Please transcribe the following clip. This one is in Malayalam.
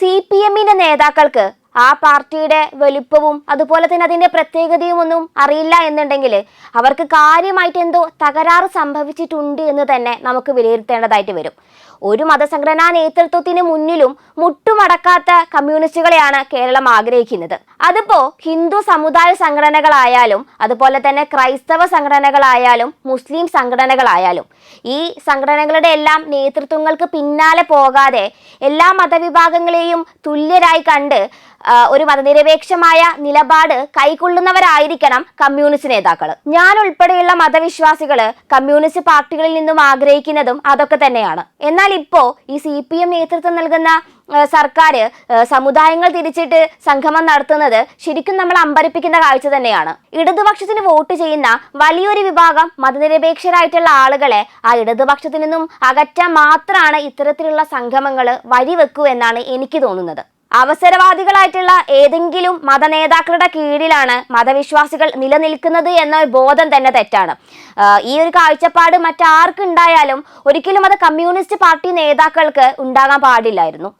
സി പി എമ്മിന്റെ നേതാക്കൾക്ക് ആ പാർട്ടിയുടെ വലുപ്പവും അതുപോലെ തന്നെ അതിന്റെ പ്രത്യേകതയും ഒന്നും അറിയില്ല എന്നുണ്ടെങ്കിൽ അവർക്ക് കാര്യമായിട്ട് എന്തോ തകരാറ് സംഭവിച്ചിട്ടുണ്ട് എന്ന് തന്നെ നമുക്ക് വിലയിരുത്തേണ്ടതായിട്ട് വരും. ഒരു മതസംഘടനാ നേതൃത്വത്തിന് മുന്നിലും മുട്ടുമടക്കാത്ത കമ്മ്യൂണിസ്റ്റുകളെയാണ് കേരളം ആഗ്രഹിക്കുന്നത്. അതിപ്പോ ഹിന്ദു സമുദായ സംഘടനകളായാലും അതുപോലെ തന്നെ ക്രൈസ്തവ സംഘടനകളായാലും മുസ്ലിം സംഘടനകളായാലും ഈ സംഘടനകളുടെ എല്ലാം നേതൃത്വങ്ങൾക്ക് പിന്നാലെ പോകാതെ എല്ലാ മതവിഭാഗങ്ങളെയും തുല്യരായി കണ്ട് ഒരു മതനിരപേക്ഷമായ നിലപാട് കൈക്കൊള്ളുന്നവരായിരിക്കണം കമ്മ്യൂണിസ്റ്റ് നേതാക്കൾ ഞാൻ ഉൾപ്പെടെയുള്ള മതവിശ്വാസികൾ കമ്മ്യൂണിസ്റ്റ് പാർട്ടികളിൽ നിന്നും ആഗ്രഹിക്കുന്നതും അതൊക്കെ തന്നെയാണ്. എന്നാൽ ഇപ്പോ ഈ സി നേതൃത്വം നൽകുന്ന സർക്കാർ സമുദായങ്ങൾ തിരിച്ചിട്ട് സംഗമം നടത്തുന്നത് ശരിക്കും നമ്മൾ അമ്പരിപ്പിക്കുന്ന കാഴ്ച തന്നെയാണ്. ഇടതുപക്ഷത്തിന് വോട്ട് ചെയ്യുന്ന വലിയൊരു വിഭാഗം മതനിരപേക്ഷരായിട്ടുള്ള ആളുകളെ ആ ഇടതുപക്ഷത്തിൽ നിന്നും അകറ്റാൻ മാത്രമാണ് ഇത്തരത്തിലുള്ള സംഗമങ്ങൾ വഴിവെക്കൂ എന്നാണ് എനിക്ക് തോന്നുന്നത്. അവസരവാദികളായിട്ടുള്ള ഏതെങ്കിലും മതനേതാക്കളുടെ കീഴിലാണ് മതവിശ്വാസികൾ നിലനിൽക്കുന്നത് എന്ന ബോധം തന്നെ തെറ്റാണ്. ഈ ഒരു കാഴ്ചപ്പാട് മറ്റാർക്കുണ്ടായാലും ഒരിക്കലും അത് കമ്മ്യൂണിസ്റ്റ് പാർട്ടി നേതാക്കൾക്ക് ഉണ്ടാകാൻ പാടില്ലായിരുന്നു.